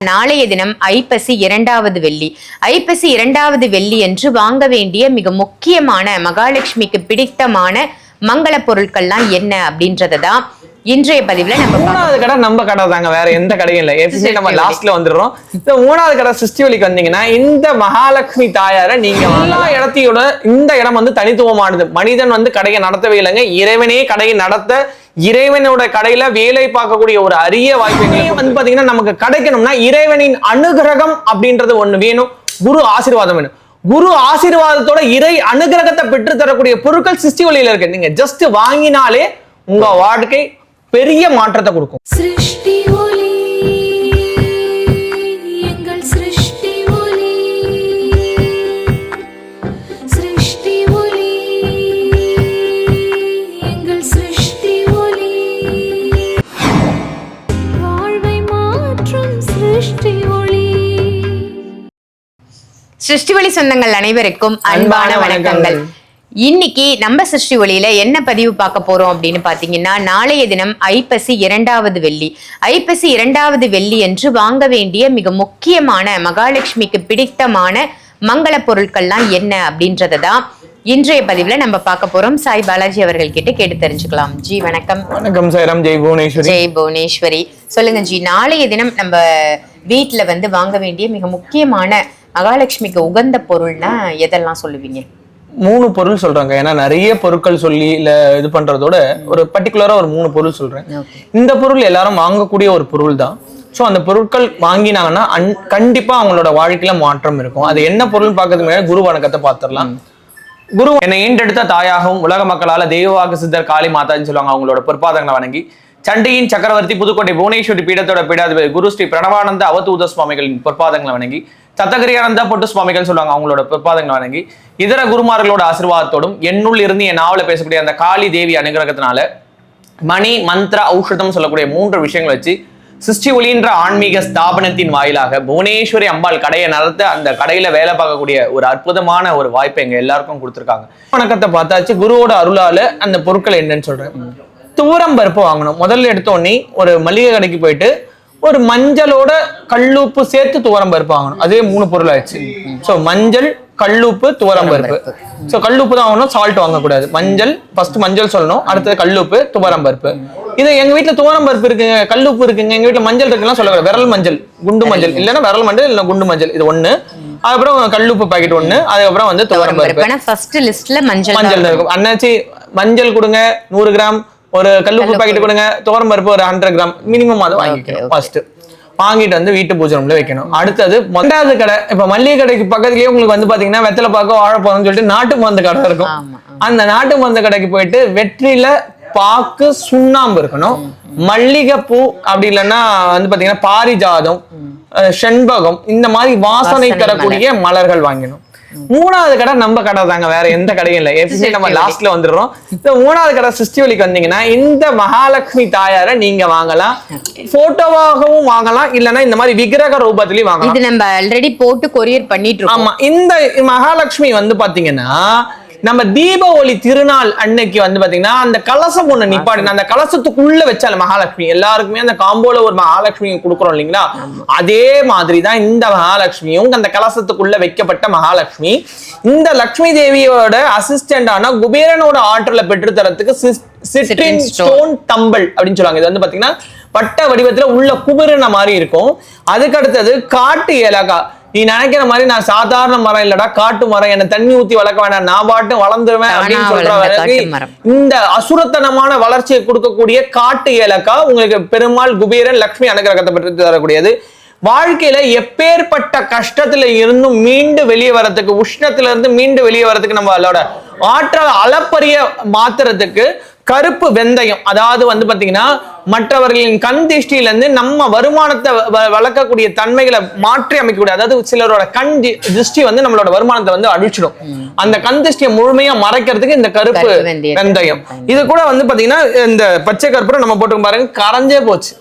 நாளைய தினம் ஐப்பசி இரண்டாவது வெள்ளி. ஐப்பசி இரண்டாவது வெள்ளி என்று வாங்க வேண்டிய மிக முக்கியமான மகாலட்சுமிக்கு பிடித்தமான மங்கள பொருட்கள்லாம் என்ன அப்படின்றத தான் இன்றைய பதிவுல நம்ம மூணாவது கடை நம்ம கடை தாங்க வேற எந்த கடையும் இல்ல. எப்படியும் நம்ம லாஸ்ட்ல வந்துடுறோம். இந்த மூணாவது கடை சிருஷ்டிவலிக்கு வந்தீங்கன்னா இந்த மகாலட்சுமி தாயார நீங்க எல்லா இடத்தையோட இந்த இடம் வந்து தனித்துவமானது. மனிதன் வந்து கடையை நடத்தவே இல்லைங்க. இறைவனே கடையை நடத்த இறைவனோட கடையில வேலை பார்க்கக்கூடிய ஒரு அரிய வாய்ப்பு வந்து பாத்தீங்கன்னா நமக்கு கிடைக்கணும்னா இறைவனின் அனுகிரகம் அப்படின்றது ஒண்ணு வேணும். குரு ஆசீர்வாதம் வேணும். குரு ஆசீர்வாதத்தோட இறை அனுகிரகத்தை பெற்று தரக்கூடிய பொருட்கள் சிருஷ்டி வழியில இருக்கு. நீங்க ஜஸ்ட் வாங்கினாலே உங்க வாழ்க்கை பெரிய மாற்றத்தை கொடுக்கும். சிருஷ்டிவழி சொந்தங்கள் அனைவருக்கும் அன்பான வணக்கங்கள். இன்னைக்கு நம்ம சிருஷ்டி ஒளியில என்ன பதிவு பார்க்க போறோம் அப்படின்னு பாத்தீங்கன்னா நாளைய தினம் ஐப்பசி இரண்டாவது வெள்ளி. ஐப்பசி இரண்டாவது வெள்ளி என்று வாங்க வேண்டிய மிக முக்கியமான மகாலட்சுமிக்கு பிடித்தமான மங்கள பொருட்கள்லாம் என்ன அப்படின்றத தான் இன்றைய பதிவுல நம்ம பார்க்க போறோம். சாய் பாலாஜி அவர்கள் கிட்ட கேட்டு தெரிஞ்சுக்கலாம். ஜி வணக்கம். வணக்கம் சாய்ராம். ஜெய் புவனேஸ்வரி. ஜெய் புவனேஸ்வரி. சொல்லுங்க ஜி நாளைய தினம் நம்ம வீட்ல வந்து வாங்க வேண்டிய மிக முக்கியமான மகாலட்சுமிக்கு உகந்த பொருள்னா எதெல்லாம் சொல்லுவீங்க? மூணு பொருள் சொல்றாங்க. ஏன்னா நிறைய பொருட்கள் சொல்லி இல்ல இது பண்றதோட ஒரு பர்டிகுலரா ஒரு மூணு பொருள் சொல்றேன். இந்த பொருள் எல்லாரும் வாங்கக்கூடிய ஒரு பொருள் தான். ஸோ அந்த பொருட்கள் வாங்கினாங்கன்னா அன் கண்டிப்பா அவங்களோட வாழ்க்கையில மாற்றம் இருக்கும். அது என்ன பொருள் பார்க்கறதுக்கு முன்னாடி குரு வணக்கத்தை பார்த்துடலாம். குரு என்னை ஈண்டெடுத்த தாயாகவும் உலக மக்களால தெய்வவாக்கு சித்தர் காளி மாதான்னு சொல்லுவாங்க அவங்களோட பொற்பாதங்களை வணங்கி சண்டியின் சக்கரவர்த்தி புதுக்கோட்டை புவனேஸ்வரி பீடத்தோட பீடாதிபதி குரு ஸ்ரீ பிரணவானந்த அவதூத சுவாமிகளின் பொற்பாதங்களை வணங்கி தத்தகிரியானந்த பொட்டு சுவாமிகள் சொல்லுவாங்க அவங்களோட பொற்பாதங்களை வணங்கி. இதர குருமார்களோட ஆசீர்வாதத்தோடும் என்னுள் இருந்து என் நாவல பேசக்கூடிய அந்த காளி தேவி அனுகிரகத்தினால மணி மந்த்ரா ஔஷதம் சொல்லக்கூடிய மூன்று விஷயங்கள் வச்சு சிருஷ்டி ஒளின்ற ஆன்மீக ஸ்தாபனத்தின் வாயிலாக புவனேஸ்வரி அம்பாள் கடையை நடத்த அந்த கடையில வேலை பார்க்கக்கூடிய ஒரு அற்புதமான ஒரு வாய்ப்பை எங்க எல்லாருக்கும் கொடுத்துருக்காங்க. வணக்கத்தை பார்த்தாச்சு குருவோட அருளால அந்த பொருட்கள் என்னன்னு சொல்றேன். தூரம் பருப்பு வாங்கணும். முதல்ல எடுத்தோடனே ஒரு மளிகை கடைக்கு போயிட்டு ஒரு மஞ்சளோட கல்லுப்பு சேர்த்து துவரம் பருப்பு வாங்கணும். அதே மூணு பொருள் ஆயிடுச்சு. ஸோ மஞ்சள் கல்லுப்பு துவரம் பருப்பு. ஸோ கல்லுப்பு தான் வாங்கணும். சால்ட் வாங்கக்கூடாது. மஞ்சள் ஃபர்ஸ்ட் மஞ்சள் சொல்லணும். அடுத்தது கல்லுப்பு துவரம் பருப்பு. இது எங்க வீட்ல துவரம் பருப்பு இருக்குங்க கல்லுப்பு இருக்குங்க. எங்க வீட்ல மஞ்சள் இருக்குலாம் சொல்லக்கூடாது விரல் மஞ்சள் குண்டு மஞ்சள். இல்லைன்னா விரல் மஞ்சள் இல்லைன்னா குண்டு மஞ்சள். இது ஒண்ணு. அதுக்கப்புறம் கல்லுப்பு பாக்கெட் ஒண்ணு. அதுக்கப்புறம் வந்து துவரம் பருப்பு. ஆனா ஃபர்ஸ்ட் லிஸ்ட்ல மஞ்சள் மஞ்சள் இருக்கும். அண்ணாச்சி மஞ்சள் கொடுங்க. நூறு கிராம். ஒரு கல்லுப்பு பாக்கெட் கொடுங்க. துவரம் பருப்பு ஒரு ஹண்ட்ரட் கிராம் மினிமம் அதை வாங்கிக்கணும் ஃபர்ஸ்ட் வாங்கிட்டு வந்து வீட்டு பூஜை ரூம்ல வைக்கணும். அடுத்தது ரெண்டாவது கடை. இப்ப மல்லிகை கடைக்கு பக்கத்துலயே உங்களுக்கு வந்து பாத்தீங்கன்னா வெத்தலை பாக்க வாழைப்பழம்னு சொல்லிட்டு நாட்டு மருந்து கடை இருக்கும். அந்த நாட்டு மருந்து கடைக்கு போயிட்டு வெற்றில பாக்கு சுண்ணாம்பு இருக்கணும். மல்லிகைப்பூ அப்படி இல்லைன்னா வந்து பாத்தீங்கன்னா பாரிஜாதம் செண்பகம் இந்த மாதிரி வாசனை தரக்கூடிய மலர்கள் வாங்கணும். மூணாவது கடை நம்ம கடை தாங்க வேற எந்த கடையும் இல்லை. எப்படியும் நம்ம லாஸ்ட்ல வந்துடுறோம். இந்த மூணாவது கடை சிருஷ்டிவலிக்கு வந்தீங்கன்னா இந்த மகாலட்சுமி தாயார நீங்க வாங்கலாம். போட்டோவாகவும் வாங்கலாம் இல்லைன்னா இந்த மாதிரி விக்கிரக ரூபத்திலயும் வாங்கலாம். இது நம்ம ஆல்ரெடி போட்டு கொரியர் பண்ணிட்டு இருக்கோம். ஆமா இந்த மகாலட்சுமி வந்து பாத்தீங்கன்னா நம்ம தீப ஒளி திருநாள் அன்னைக்கு வந்து பாத்தீங்கன்னா அந்த கலசம் ஒண்ணு நிப்பாட்டின அந்த கலசத்துக்குள்ள வச்சால மகாலட்சுமி. எல்லாருக்குமே அந்த காம்போல ஒரு மகாலட்சுமி கொடுக்குறோம் இல்லைங்களா? அதே மாதிரி தான் இந்த மகாலட்சுமியும் அந்த கலசத்துக்குள்ள வைக்கப்பட்ட மகாலட்சுமி. இந்த லக்ஷ்மி தேவியோட அசிஸ்டண்டான குபேரனோட ஆற்றலை பெற்று தரத்துக்கு சிட்ரின். ஸ்டோன் தம்பல் அப்படின்னு சொல்லுவாங்க. இது வந்து பாத்தீங்கன்னா வட்ட வடிவத்துல உள்ள குபிரன மாதிரி இருக்கும். அதுக்கு அடுத்தது காட்டு ஏலக்காய் நீ நினைக்கிற மாதிரி நான் சாதாரண மரம் இல்லடா காட்டு மரம். என்ன தண்ணி ஊத்தி வளர்க்க வேண்டாம் நான் பாட்டு வளர்ந்துருவேன் அப்படின்னு சொல்ற. இந்த அசுரத்தனமான வளர்ச்சியை கொடுக்கக்கூடிய காட்டு ஏலக்காய் உங்களுக்கு பெருமாள் குபேரன் லக்ஷ்மி அனுகிரகத்தை பெற்று தரக்கூடியது. வாழ்க்கையில எப்பேற்பட்ட கஷ்டத்துல இருந்தும் மீண்டு வெளியே வரதுக்கு உஷ்ணத்துல இருந்து மீண்டு வெளியே வரதுக்கு நம்மளோட ஆற்றல் அளப்பரிய மாத்துறதுக்கு கருப்பு வெந்தயம். அதாவது வந்து பாத்தீங்கன்னா மற்றவர்களின் கண் திருஷ்டியில இருந்து நம்ம வருமானத்தை வளர்க்கக்கூடிய தன்மைகளை மாற்றி அமைக்கக்கூடிய அதாவது சிலரோட கண் திருஷ்டி வந்து நம்மளோட வருமானத்தை வந்து அழிச்சிடும். அந்த கண் திருஷ்டியை முழுமையா மறைக்கிறதுக்கு இந்த கருப்பு கருப்பு வெந்தயம் இது கூட வந்து பாத்தீங்கன்னா இந்த பச்சை கற்பூரம் நம்ம போட்டு பாருங்க கரைஞ்சே போச்சு.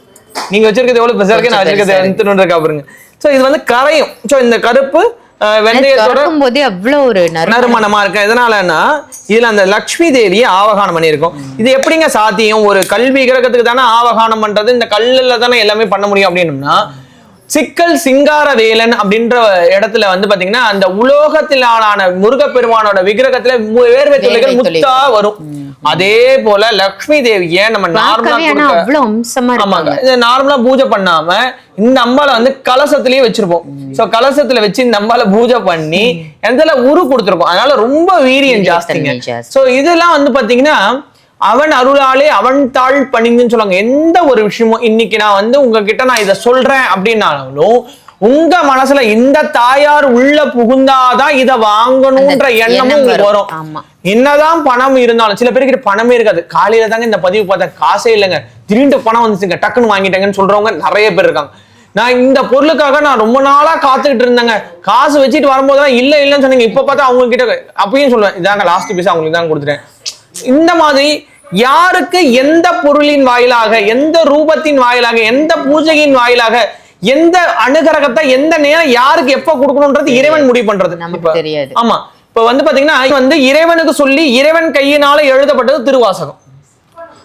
நீங்க வச்சிருக்கிறது எவ்வளவு பெருசா இருக்கு நான் வச்சிருக்கிறது பாருங்க. சோ இது வந்து கரையும். சோ இந்த கருப்பு வெந்தயத்தோட போதே அவ்வளவு ஒரு நறுமணம். நறுமணமா இருக்கு. எதனாலன்னா இதுல அந்த லக்ஷ்மி தேவியை ஆவகானம் பண்ணியிருக்கோம். இது எப்படிங்க சாத்தியம்? ஒரு கல்வி கிரகத்துக்கு தானே ஆவகானம் பண்றது? இந்த கல்லுல தானே எல்லாமே பண்ண முடியும் அப்படின்னம்னா சிக்கல் சிங்கார வேலன் அப்படின்ற இடத்துல வந்து பாத்தீங்கன்னா அந்த உலோகத்திலான முருகப்பெருமானோட விக்கிரகத்துல வேர்வை துளிகள். முத்தா வரும். அதே போல லக்ஷ்மி தேவிய நம்ம நார்மலா ஆமாங்க. இது நார்மலா பூஜை பண்ணாம இந்த அம்பால வந்து கலசத்திலேயே வச்சிருப்போம். சோ கலசத்துல வச்சு இந்த அம்பால பூஜை பண்ணி இடத்துல உரு கொடுத்துருக்கோம். அதனால ரொம்ப வீரியம் ஜாஸ்திங்க. சோ இதெல்லாம் வந்து பாத்தீங்கன்னா அவன் அருளாலே அவன் தாழ் பணிந்துன்னு சொல்லுவாங்க. எந்த ஒரு விஷயமும் இன்னைக்கு நான் வந்து உங்ககிட்ட நான் இதை சொல்றேன் அப்படின்னாலும் உங்க மனசுல இந்த தாயார் உள்ள புகுந்தாதான் இதை வாங்கணும்ன்ற எண்ணமும் எண்ணம் உங்களுக்கு வரும். என்னதான் பணம் இருந்தாலும் சில பேருக்கு பணமே இருக்காது. காலையில தாங்க இந்த பதிவு பார்த்தேன். காசே இல்லைங்க. திடீர்னு பணம் வந்துச்சுங்க. டக்குன்னு வாங்கிட்டேங்கன்னு சொல்றவங்க நிறைய பேர் இருக்காங்க. நான் இந்த பொருளுக்காக நான் ரொம்ப நாளா காத்துக்கிட்டு இருந்தேங்க. காசு வச்சுட்டு வரும்போதெல்லாம் இல்ல இல்லைன்னு சொன்னீங்க. இப்ப பார்த்தா அவங்க கிட்ட அப்பயும் சொல்லுவேன் இதாங்க லாஸ்ட் பீஸ் அவங்களுக்கு தான் கொடுத்துட்டேன். இந்த மாதிரி யாருக்கு எந்த பொருளின் வாயிலாக எந்த ரூபத்தின் வாயிலாக எந்த பூஜையின் வாயிலாக எந்த அனுகிரகத்தை எந்த நேரம் யாருக்கு எப்ப கொடுக்கணும்ன்றது இறைவன் முடிவு பண்றது. நமக்கு தெரியாது. ஆமா. இப்ப வந்து பாத்தீங்கன்னா வந்து இறைவனுக்கு சொல்லி இறைவன் கையினால எழுதப்பட்டது திருவாசகம்.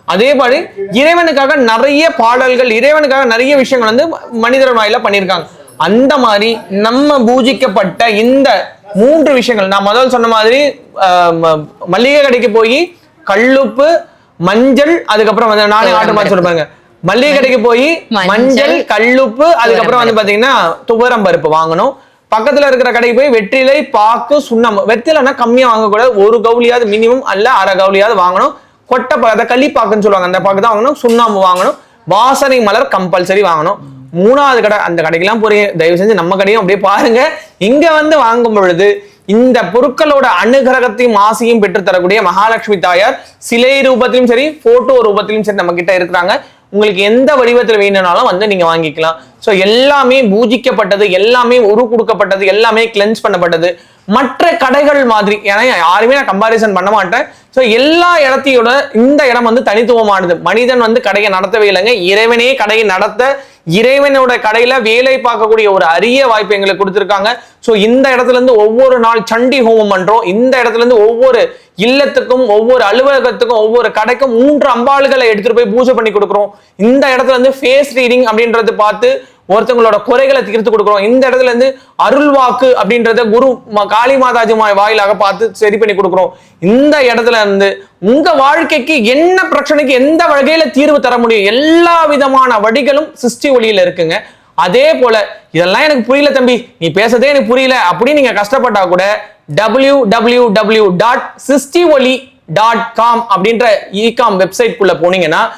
அதே மாதிரி இறைவனுக்காக நிறைய பாடல்கள் இறைவனுக்காக நிறைய விஷயங்கள் வந்து மனிதர் வாயில பண்ணியிருக்காங்க. அந்த மாதிரி நம்ம பூஜிக்கப்பட்ட இந்த மூன்று விஷயங்கள் நான் முதல் சொன்ன மாதிரி ஆஹ், ம- மல்லிகை கடைக்கு போய் கல்லுப்பு மஞ்சள் அதுக்கப்புறம் வந்து நானே ஆர்டர் மாதிரி சொல்லுவாங்க மல்லிகை கடைக்கு போய் மஞ்சள், கல்லுப்பு அதுக்கப்புறம் வந்து பாத்தீங்கன்னா துவரம் பருப்பு வாங்கணும். பக்கத்துல இருக்கிற கடைக்கு போய் வெற்றிலை பாக்கு சுண்ணாம்பு வெற்றிலைனா கம்மியா வாங்கக்கூடாது. ஒரு கவுளியாவது மினிமம் அல்ல அரை கவுளியாவது வாங்கணும். கொட்டை பா- அதை களிப்பாக்குன்னு சொல்லுவாங்க. அந்த பாக்கு தான் வாங்கணும் சுண்ணாம்பு வாங்கணும். வாசனை மலர் கம்பல்சரி வாங்கணும். மூணாவது கடை அந்த கடைக்கெல்லாம் போறீங்க. தயவு செஞ்சு நம்ம கடையும் அப்படியே பாருங்க. இங்க வந்து வாங்கும் பொழுது இந்த பொருட்களோட அனுகிரகத்தையும் ஆசையும் பெற்று தரக்கூடிய மகாலட்சுமி தாயார் சிலை ரூபத்திலும் சரி போட்டோ ரூபத்திலும் சரி நம்ம கிட்ட இருக்கிறாங்க. உங்களுக்கு எந்த வடிவத்தில் வேணும்னாலும் வந்து நீங்க வாங்கிக்கலாம். ஸோ எல்லாமே பூஜிக்கப்பட்டது எல்லாமே உரு கொடுக்கப்பட்டது எல்லாமே கிளென்ஸ் பண்ணப்பட்டது. மற்ற கடைகள் மாதிரி ஏன்னா யாருமே நான் கம்பாரிசன் பண்ண மாட்டேன். ஸோ எல்லா இடத்தையோட இந்த இடம் வந்து தனித்துவமானது. மனிதன் வந்து கடையை நடத்தவே இல்லைங்க. இறைவனே கடையை நடத்த இறைவனோட கடையில வேலை பார்க்கக்கூடிய ஒரு அரிய வாய்ப்பு எங்களுக்கு கொடுத்துருக்காங்க. ஸோ இந்த இடத்துல இருந்து ஒவ்வொரு நாள் சண்டி ஹோமம் பண்றோம். இந்த இடத்துல இருந்து ஒவ்வொரு இல்லத்துக்கும் ஒவ்வொரு அலுவலகத்துக்கும் ஒவ்வொரு கடைக்கும் மூன்று அம்பாள்களை எடுத்துட்டு போய் பூஜை பண்ணி கொடுக்குறோம். இந்த இடத்துல இருந்து ஃபேஸ் ரீடிங் அப்படின்றது பார்த்து ஒருத்தவங்களோட குறைகளை தீர்த்து கொடுக்குறோம். இந்த இடத்துல இருந்து அருள்வாக்கு அப்படின்றத குரு காளி மாதாஜி மா- வாயிலாக பார்த்து சரி பண்ணி கொடுக்குறோம். இந்த இடத்துல இருந்து உங்க வாழ்க்கைக்கு என்ன பிரச்சனைக்கு எந்த வகையில தீர்வு தர முடியும்? எல்லா விதமான வழிகளும் சிருஷ்டி ஒளியில இருக்குங்க. அதே போல இதெல்லாம் எனக்கு புரியல தம்பி. நீ பேசுறதே எனக்கு புரியல. அப்படின்னு நீங்க கஷ்டப்பட்டா கூட டபிள்யூ டபிள்யூ டபிள்யூ டாட் சிஸ்டி ஒலி டாட் காம் அப்படின்ற இகாம் வெப்சைட் குள்ள போனீங்கன்னா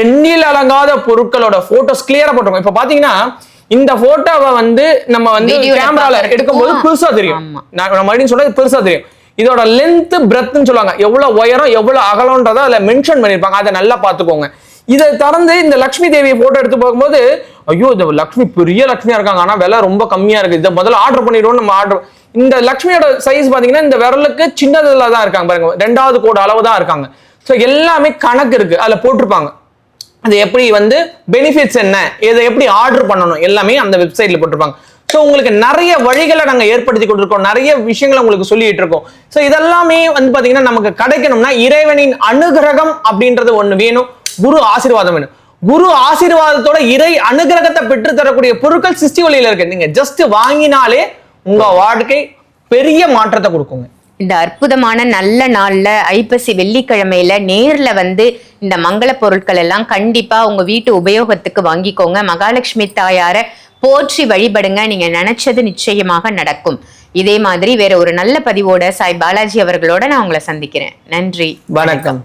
எண்ணில் அடங்காத பொருட்களோட போட்டோஸ் கிளியரா போட்டிருக்கோம். இப்ப பாத்தீங்கன்னா இந்த போட்டோவை வந்து நம்ம வந்து கேமரால எடுக்கும்போது பெருசா தெரியும். நான் மறுபடியும் சொல்றது பெருசா தெரியும். இதோட லென்த் பிரெத்னு சொல்லுவாங்க. எவ்வளவு உயரம் எவ்வளவு அகலம்ன்றத அதுல மென்ஷன் பண்ணிருப்பாங்க அதை நல்லா பாத்துக்கோங்க இதை திறந்து இந்த லக்ஷ்மி தேவியை போட்டோ எடுத்து பார்க்கும்போது ஐயோ இந்த லக்ஷ்மி பெரிய லக்ஷ்மியா இருக்காங்க. ஆனா விலை ரொம்ப கம்மியா இருக்கு. இதை முதல்ல ஆர்டர் பண்ணிடுவோம் நம்ம ஆர்டர் இந்த லக்ஷ்மியோட சைஸ் பாத்தீங்கன்னா இந்த விரலுக்கு சின்னதுல தான் இருக்காங்க பாருங்க. ரெண்டாவது கோடு அளவு தான் இருக்காங்க. ஸோ எல்லாமே கணக்கு இருக்கு. அதுல போட்டிருப்பாங்க. அது எப்படி வந்து பெனிஃபிட்ஸ் என்ன இதை எப்படி ஆர்டர் பண்ணணும் எல்லாமே அந்த வெப்சைட்ல போட்டிருப்பாங்க. ஸோ உங்களுக்கு நிறைய வழிகளை நாங்கள் ஏற்படுத்தி கொண்டிருக்கோம் நிறைய விஷயங்களை உங்களுக்கு சொல்லிட்டு இருக்கோம். ஸோ இதெல்லாமே வந்து பார்த்தீங்கன்னா நமக்கு கிடைக்கணும்னா இறைவனின் அனுகிரகம் அப்படின்றது ஒன்று வேணும் குரு ஆசீர்வாதம் வேணும். குரு ஆசீர்வாதத்தோட இறை அனுகிரகத்தை பெற்று தரக்கூடிய பொருட்கள் சிஸ்டி வழியில் இருக்கு. நீங்க ஜஸ்ட் வாங்கினாலே உங்க வாழ்க்கை பெரிய மாற்றத்தை கொடுக்குங்க. இந்த அற்புதமான நல்ல நாள்ல ஐப்பசி வெள்ளிக்கிழமையில நேர்ல வந்து இந்த மங்கள பொருட்கள் எல்லாம் கண்டிப்பா உங்க வீட்டு உபயோகத்துக்கு வாங்கிக்கோங்க. மகாலட்சுமி தாயார போற்றி வழிபடுங்க. நீங்க நினைச்சது நிச்சயமாக நடக்கும். இதே மாதிரி வேற ஒரு நல்ல பதிவோட சாய் பாலாஜி அவர்களோட நான் உங்களை சந்திக்கிறேன். நன்றி. வணக்கம்.